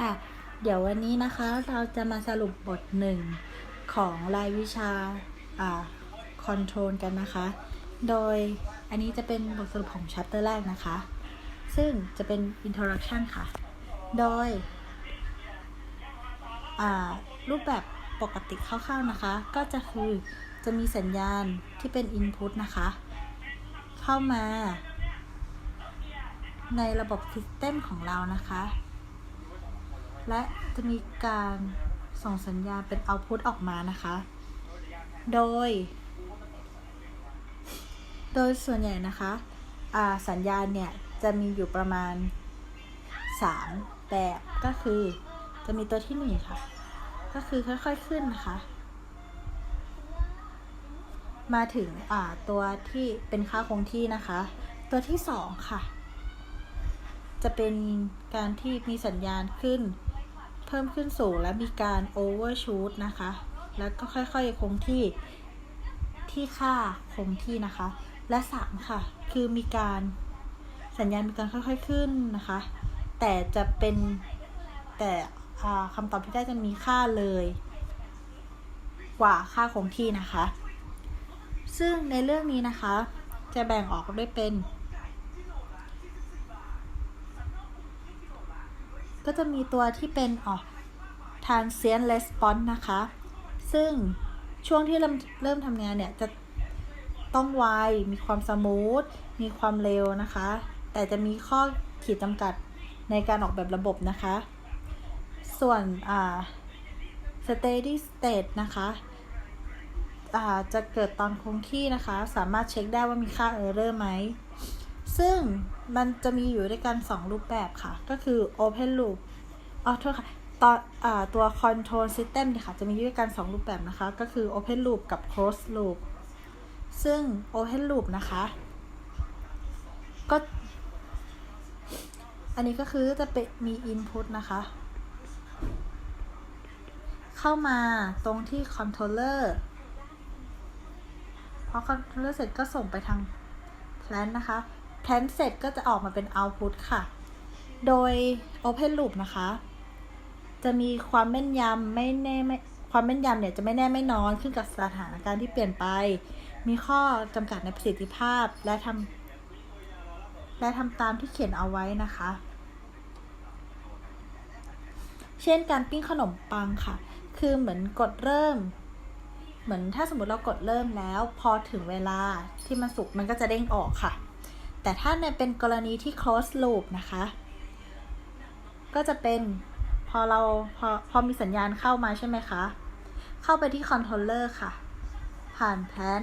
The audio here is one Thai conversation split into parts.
ค่ะ เดี๋ยววันนี้นะคะเราจะมาสรุปบทหนึ่งของรายวิชาอ่าคอนโทรลกันนะคะ โดยอันนี้จะเป็นบทสรุปของชัปเตอร์แรกนะคะ ซึ่งจะเป็น introduction ค่ะ โดยอ่ารูปแบบปกติคร่าวๆนะคะ ก็จะคือจะมีสัญญาณที่เป็น input นะคะ เข้ามาในระบบซิสเต็มของเรานะคะ และจะมีการส่งสัญญาณเป็น output ออกมานะคะ โดย โดยส่วนใหญ่นะคะอาสัญญาณเนี่ย จะมีอยู่ประมาณ 3 แบบก็คือจะมีตัวที่1ค่ะ ก็คือค่อยๆขึ้นนะคะ มาถึงอ่าตัวที่เป็นค่าคงที่นะคะ ตัวที่ 2 ค่ะ จะเป็นการที่มีสัญญาณขึ้น พิ่มขึ้นสูงและมีการ overshoot นะคะ แล้วก็ค่อยๆคงที่ที่ค่าคงที่นะคะ และ 3 ค่ะ คือมีการสัญญาณมีการค่อยๆขึ้นนะคะ แต่จะเป็นแต่คำตอบที่ได้จะมีค่าเลย กว่าค่าคงที่นะคะ ซึ่งในเรื่องนี้นะคะ จะแบ่งออกด้วยเป็น ก็จะมีตัวที่เป็นออก transient response นะคะ ซึ่งช่วงที่เริ่มเริ่มทำงานเนี่ย จะต้องไว มีความสมูท มีความเร็วนะคะ แต่จะมีข้อขีดจำกัดในการออกแบบระบบนะคะ ส่วนอ่า steady state นะคะอ่าจะเกิดตอนคงที่นะคะ สามารถเช็คได้ว่ามีค่า error ไหม ซึ่งมันจะมีอยู่ด้วยกัน 2 รูปแบบค่ะ ก็คือ open loop อ๋อโทษค่ะตอนอตัว control system เนี่ยค่ะ จะมีอยู่ด้วยกัน 2 รูปแบบนะคะ ก็คือ open loop กับ close loop ซึ่ง open loop นะคะ ก็ อันนี้ก็คือจะเป็นมี input นะคะ เข้ามาตรงที่ controller พอ controller เสร็จก็ส่งไปทาง plan นะคะ plan เสร็จก็จะออกมาเป็น output ค่ะ โดย open loop นะคะ จะมีความแม่นยำไม่แน่ไม่ความแม่นยำเนี่ยจะไม่แน่ไม่นอนขึ้นกับสถานการณ์ที่เปลี่ยนไป มีข้อจำกัดในประสิทธิภาพและทำและทำตามที่เขียนเอาไว้นะคะ เช่นการปิ้งขนมปังค่ะ คือเหมือนกดเริ่ม เหมือนถ้าสมมติเรากดเริ่มแล้ว พอถึงเวลาที่มันสุกมันก็จะเด้งออกค่ะ แต่ถ้าในเป็นกรณีที่ close loop นะคะ ก็จะเป็นพอเราพอพอมีสัญญาณเข้ามาใช่ไหมคะ เข้าไปที่ controller ค่ะ ผ่านแพลน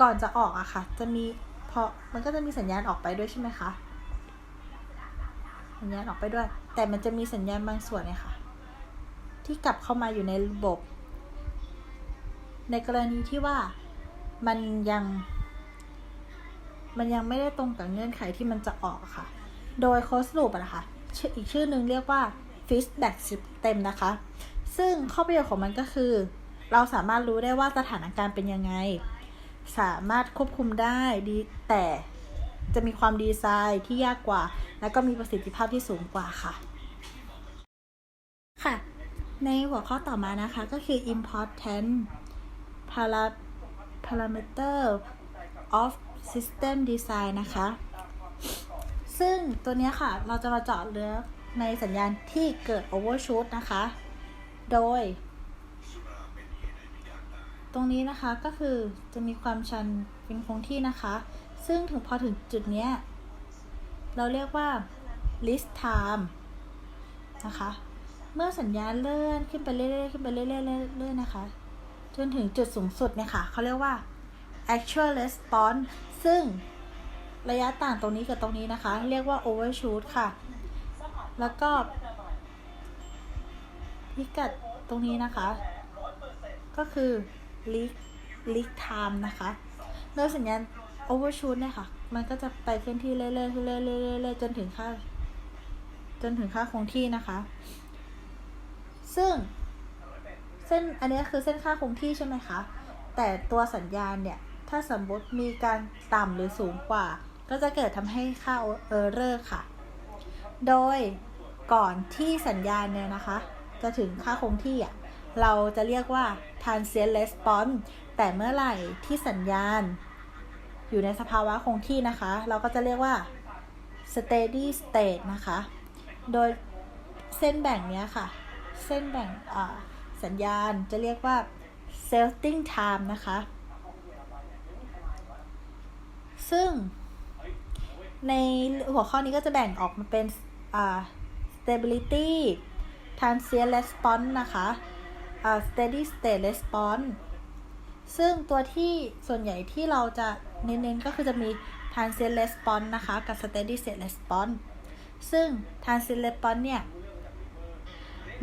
ก่อนจะออกอะค่ะ จะมีพอมันก็จะมีสัญญาณออกไปด้วยใช่ไหมคะ สัญญาณออกไปด้วย แต่มันจะมีสัญญาณบางส่วนเนี่ยค่ะ ที่กลับเข้ามาอยู่ในระบบ ในกรณีที่ว่ามันยัง มันยังไม่ได้ตรงกับเงื่อนไขที่มันจะออกค่ะ โดย closed loop อะนะคะชื่ออีกชื่อหนึ่งเรียกว่า feedback system นะคะ ซึ่งข้อประโยชน์ของมันก็คือ เราสามารถรู้ได้ว่าสถานการณ์เป็นยังไง สามารถควบคุมได้ดีแต่จะมีความดีไซน์ที่ยากกว่า และก็มีประสิทธิภาพที่สูงกว่าค่ะ ค่ะ ในหัวข้อต่อมานะคะก็คือ important parameter of system design นะคะ ซึ่งตัวนี้ค่ะเราจะมาเจาะเลือกในสัญญาณที่เกิด overshoot นะคะ โดย ตรงนี้นะคะก็คือจะมีความชันเป็นคงที่นะคะ ซึ่งถึงพอถึงจุดนี้เราเรียกว่า list time นะคะ เมื่อสัญญาณเลื่อนขึ้นไปเรื่อยๆขึ้นไปเรื่อยๆเรื่อยๆนะคะ จนถึงจุดสูงสุดเนี่ยค่ะเขาเรียกว่า actual response ซึ่งระยะต่างตรงนี้กับตรงนี้นะคะ เรียกว่า overshoot ค่ะ แล้วก็ พิกัดตรงนี้นะคะ ก็คือ leak leak time นะคะ โดยสัญญาณ overshoot เนี่ยค่ะ มันก็จะไปเคลื่อนที่เรื่อยๆเรื่อยๆเรื่อยๆจนถึงค่า จนถึงค่าคงที่นะคะ ซึ่ง เส้นอันนี้คือเส้นค่าคงที่ใช่ไหมคะ แต่ตัวสัญญาณเนี่ย ถ้าสมมติมีการต่ำหรือสูงกว่า ก็จะเกิดทำให้ค่า error ค่ะ โดยก่อนที่สัญญาณเนี่ยนะคะ จะถึงค่าคงที่อะเราจะเรียกว่า transient response แต่เมื่อไหร่ที่สัญญาณ อยู่ในสภาวะคงที่นะคะ เราก็จะเรียกว่า steady state นะคะ โดยเส้นแบ่งเนี้ยค่ะ เส้นแบ่งสัญญาณจะเรียกว่า setting time นะคะ ซึ่งในหัวข้อนี้ก็จะแบ่งออกมาเป็น stability transient response นะคะ steady state response ซึ่งตัวที่ส่วนใหญ่ที่เราจะเน้นๆก็คือจะมี transient response นะคะ กับ steady state response ซึ่ง transient response เนี่ย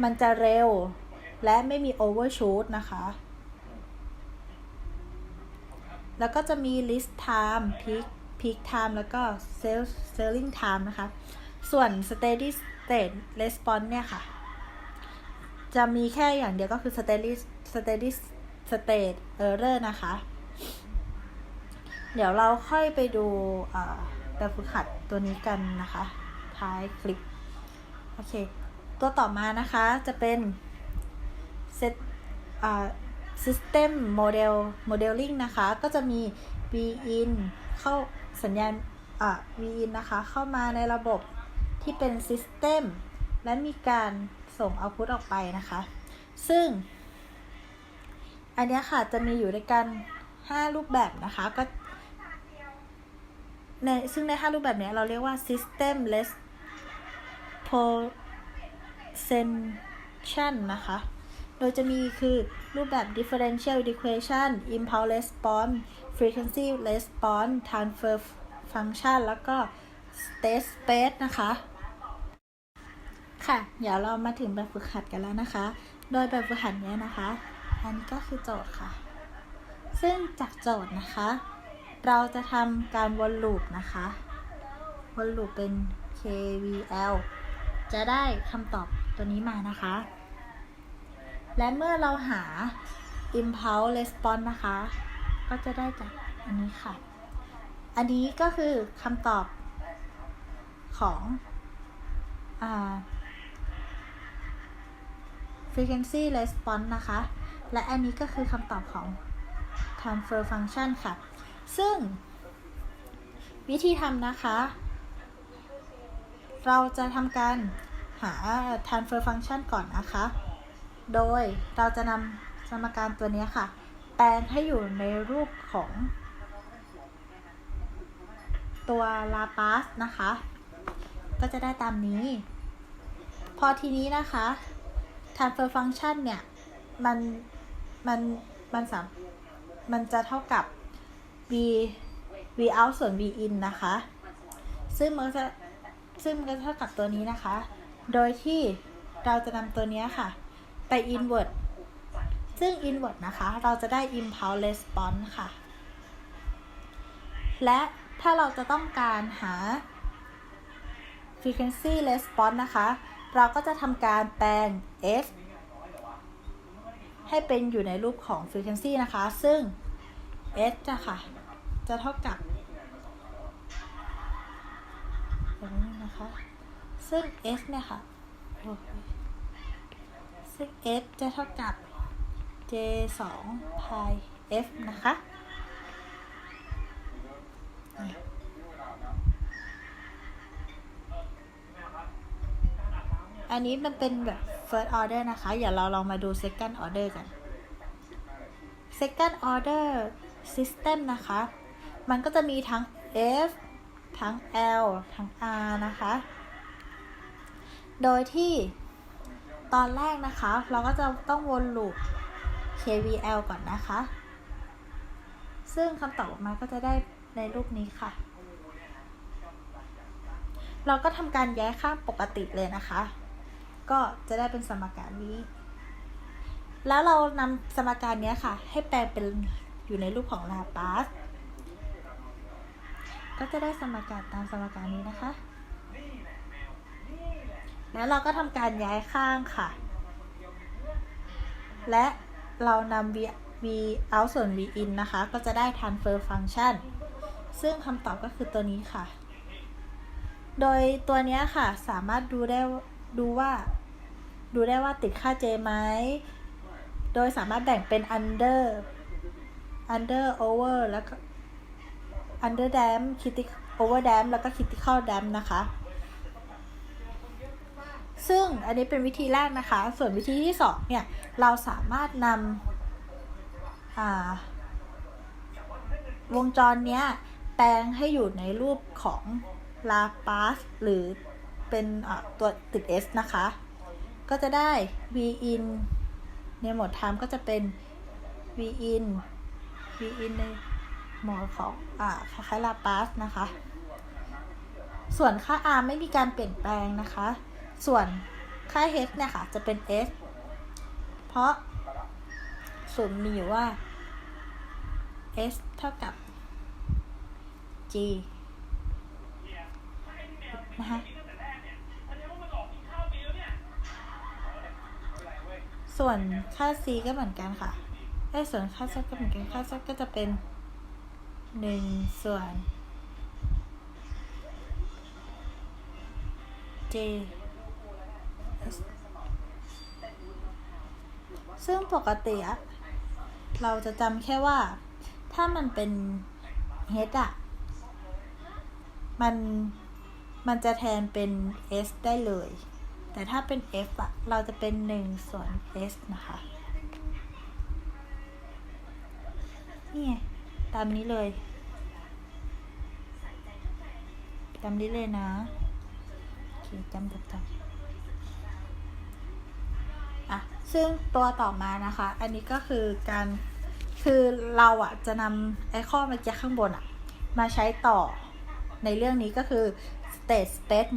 มันจะเร็วและไม่มี overshoot นะคะ แล้วก็จะมี list time peak peak time แล้วก็ sell selling time นะคะ ส่วน steady state response เนี่ยค่ะ จะมีแค่อย่างเดียวก็คือ steady steady state error นะคะ เดี๋ยวเราค่อยไปดูแบบฝึกหัดตัวนี้กันนะคะ ท้ายคลิป โอเค ตัวต่อมานะคะจะเป็น set system model modeling นะคะ ก็จะมี v in เข้าสัญญาณอะ VIN นะคะ เข้ามาในระบบที่เป็น system และมีการส่ง output ออกไปนะคะ ซึ่ง อันนี้ค่ะ จะมีอยู่ด้วยกัน 5 รูปแบบนะคะ ก็ในซึ่งใน 5 รูปแบบนี้เราเรียกว่า system less presentation นะคะ โดยจะมีคือรูปแบบ differential equation impulse response frequency response transfer function แล้วก็ state space นะคะ ค่ะ เดี๋ยวเรามาถึงแบบฝึกหัดกันแล้วนะคะ โดยแบบฝึกหัดนี้นะคะ อันนี้ก็คือโจทย์ค่ะ ซึ่งจากโจทย์นะคะ เราจะทำการวนลูปนะคะ วนลูปเป็น KVL จะได้คำตอบตัวนี้มานะคะ และเมื่อเราหา impulse response นะคะ ก็จะได้จากอันนี้ค่ะ อันนี้ก็คือคำตอบของอ frequency response นะคะ และอันนี้ก็คือคำตอบของ transfer function ค่ะ ซึ่งวิธีทำนะคะ เราจะทำการหา transfer function ก่อนนะคะ โดยเราจะนำสมการตัวนี้ค่ะ แปลงให้อยู่ในรูปของ ตัว Laplace นะคะ ก็จะได้ตามนี้ พอทีนี้นะคะ transfer function เนี่ย มัน มัน มันสามมันจะเท่ากับ v v out ส่วน v in นะคะ ซึ่งมันจะซึ่งมันก็เท่ากับตัวนี้นะคะ โดยที่เราจะนำตัวนี้ค่ะ ไป invert ซึ่ง invert นะคะ เราจะได้ impulse response ค่ะ และถ้าเราจะต้องการหา frequency response นะคะ เราก็จะทำการแปลง f ให้เป็นอยู่ในรูปของ frequency นะคะ ซึ่ง s จะค่ะ จะเท่ากับแบบนี้นะคะ ซึ่ง s เนี่ยค่ะ ซึ่ง s จะเท่ากับ j 2 pi f นะคะ อันนี้มันเป็นแบบ first order นะคะ อย่าเราลองมาดู second order กัน second order system นะคะ มันก็จะมีทั้ง F ทั้ง L ทั้ง R นะคะ โดยที่ ตอนแรกนะคะ เราก็จะต้องวนลูป KVL ก่อนนะคะ ซึ่งคำตอบออกมาก็จะได้ในรูปนี้ค่ะ เราก็ทำการย้ายข้างปกติเลยนะคะ ก็จะได้เป็นสมการนี้ แล้วเรานำสมการนี้ค่ะ ให้แปลเป็นอยู่ในรูปของลาปาสก็จะได้สมการตามสมการนี้นะคะ แล้วเราก็ทำการย้ายข้างค่ะ และเรานำ v v out ส่วน v in นะคะ ก็จะได้ transfer function ซึ่งคำตอบก็คือตัวนี้ค่ะ โดยตัวนี้ค่ะสามารถดูได้ดูว่า ดูได้ว่าติดค่า J ไหม โดยสามารถแบ่งเป็น under under over แล้วก็ under dam critical over dam แล้วก็ critical dam นะคะ ซึ่งอันนี้เป็นวิธีแรกนะคะ ส่วนวิธีที่สองเนี่ยเราสามารถนำวงจรเนี้ยแปลงให้อยู่ในรูปของลาปาสหรือเป็นตัวติด S นะคะ ก็จะได้ v in ในโหมด time ก็จะเป็น v in v in ในโหมดของอ่าคล้ายๆลาปาสนะคะ ส่วนค่า r ไม่มีการเปลี่ยนแปลงนะคะ ส่วนค่า h เนี่ยค่ะ จะเป็น s เพราะสูตรมีอยู่ว่า s เท่ากับ g นะคะส่วนค่า c ก็เหมือนกันค่ะไอ้ส่วนค่า z ก็เหมือนกัน ค่า z ก็จะเป็นหนึ่งส่วน j ซึ่งปกติอะเราจะจำแค่ว่า ถ้ามันเป็น h อะมันมันจะแทนเป็น s ได้เลย แต่ถ้าเป็น f อะเราจะเป็น1ส่วน s นะคะนี่ไงตามนี้เลยตามนี้เลยนะ โอเคจำจำจำ อะซึ่งตัวต่อมานะคะ อันนี้ก็คือการคือเราอะจะนำไอข้อเมื่อกี้ข้างบนอะมาใช้ต่อในเรื่องนี้ก็คือ state space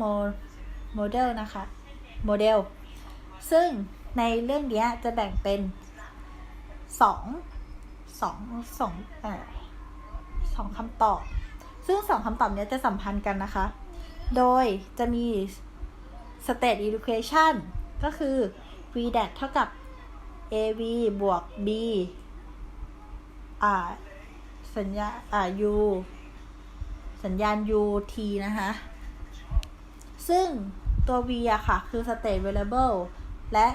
model นะคะ model ซึ่งในเรื่องนี้จะแบ่งเป็นสองสองสองเอ่อสองคำตอบ ซึ่งสองคำตอบนี้จะสัมพันธ์กันนะคะ โดยจะมี state education ก็คือ v d a t เท่ากับ av บวก b อ่า สัญญา อ่า u สัญญาณ ut นะคะ ซึ่งตัว v อะค่ะ คือ state variable และ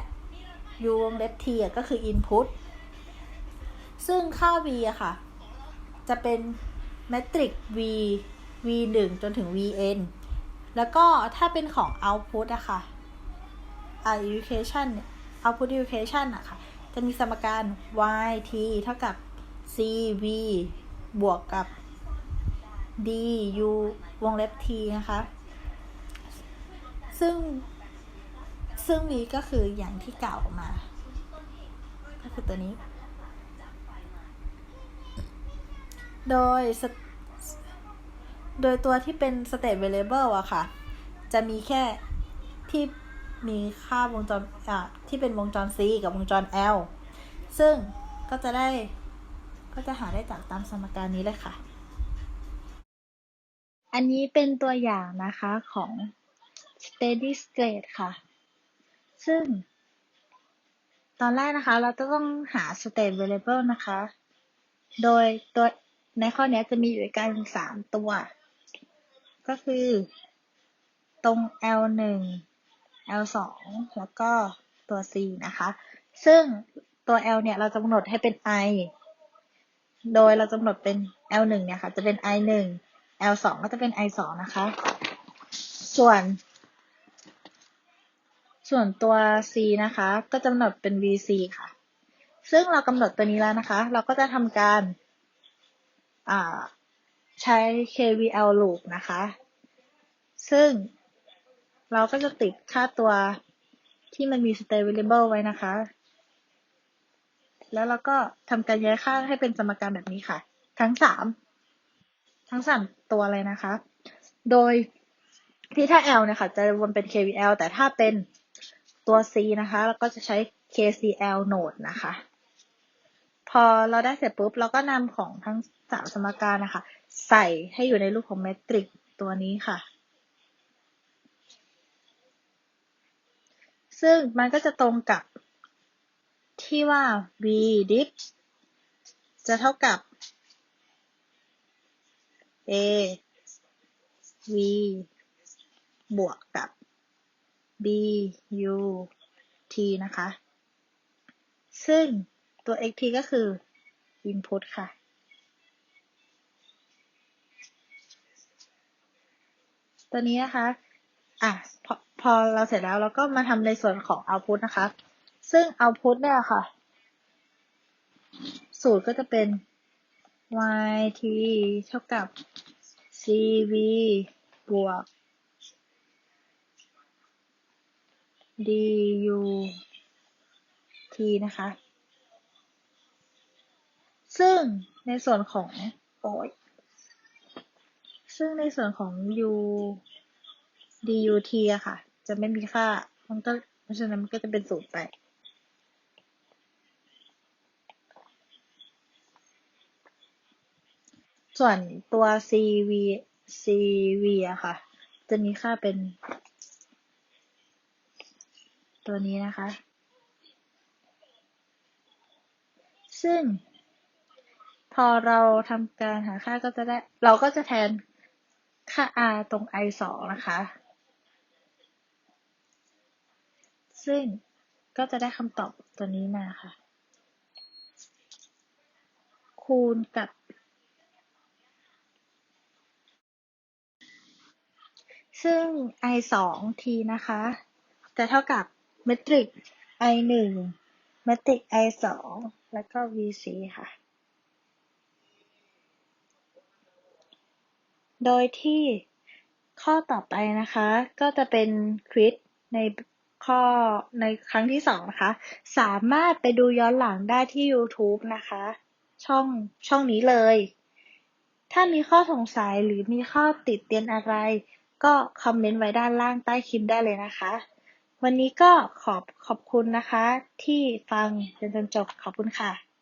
u วงเล็บ t ก็คือ input ซึ่งค่า v อะค่ะ จะเป็น matrix v v 1 จนถึง vn แล้วก็ถ้าเป็นของ output อะค่ะ education output education อะค่ะ จะมีสมการ y t เท่ากับ c v บวกกับ d u วงเล็บ t นะคะ ซึ่ง ซึ่ง v ก็คืออย่างที่กล่าวออกมา ก็คือตัวนี้ โดย โดยตัวที่เป็น state variable อะค่ะ จะมีแค่ที่ มีค่าวงจรอะที่เป็นวงจร C กับวงจร L ซึ่งก็จะได้ก็จะหาได้จากตามสมการนี้เลยค่ะ อันนี้เป็นตัวอย่างนะคะของ steady state ค่ะ ซึ่ง ตอนแรกนะคะ เราจะต้องหา state variable นะคะ โดยตัวในข้อนี้จะมีอยู่กันสามตัว ก็คือตรง L1 L2 แล้วก็ตัว C นะคะ ซึ่งตัว L เนี่ยเราจะกำหนดให้เป็น I โดยเรากำหนดเป็น L1 เนี่ยค่ะจะเป็น I1 L สองก็จะเป็น I สองนะคะ ส่วน ส่วนตัว C นะคะ ก็กำหนดเป็น VC ค่ะ ซึ่งเรากำหนดตัวนี้แล้วนะคะ เราก็จะทำการใช้ KVL loop นะคะ ซึ่ง เราก็จะติดค่าตัวที่มันมี state variable ไว้นะคะ แล้วเราก็ทำการย้ายค่าให้เป็นสมการแบบนี้ค่ะ ทั้งสามทั้งสามตัวเลยนะคะ โดยที่ถ้า L เนี่ยค่ะจะวนเป็น KVL แต่ถ้าเป็นตัว C นะคะ เราก็จะใช้ KCL node นะคะ พอเราได้เสร็จปุ๊บ เราก็นำของทั้งสามสมการนะคะ ใส่ให้อยู่ในรูปของเมตริกตัวนี้ค่ะ ซึ่งมันก็จะตรงกับที่ว่า v dip จะเท่ากับ A V บวกกับ b u t นะคะ ซึ่งตัว xt ก็คือ input ค่ะ ตัวนี้นะคะ อะพอ พอเราเสร็จแล้วเราก็มาทำในส่วนของ output นะคะ ซึ่ง output เนี่ยค่ะ สูตรก็จะเป็น yt เท่ากับ cv บวก dut นะคะ ซึ่งในส่วนของโอ้ยซึ่งในส่วนของ u dut อะค่ะ จะไม่มีค่า มันก็เพราะฉะนั้นมันก็จะเป็นศูนย์ไป ส่วนตัว cv cv อะค่ะ จะมีค่าเป็น ตัวนี้นะคะ ซึ่ง พอเราทำการหาค่าก็จะได้ เราก็จะแทนค่า r ตรง i สองนะคะ ซึ่งก็จะได้คำตอบตัวนี้มาค่ะ คูณกับ ซึ่ง i สอง t นะคะ จะเท่ากับเมตริก i หนึ่งเมตริก i สองแล้วก็ vc ค่ะ โดยที่ข้อต่อไปนะคะ ก็จะเป็นควิซใน ข้อในครั้งที่สองนะคะ สามารถไปดูย้อนหลังได้ที่ YouTube นะคะ ช่องช่องนี้เลย ถ้ามีข้อสงสัยหรือมีข้อติดเตียนอะไร ก็คอมเมนต์ไว้ด้านล่างใต้คลิปได้เลยนะคะ วันนี้ก็ขอบขอบคุณนะคะ ที่ฟังจนจนจบขอบคุณค่ะ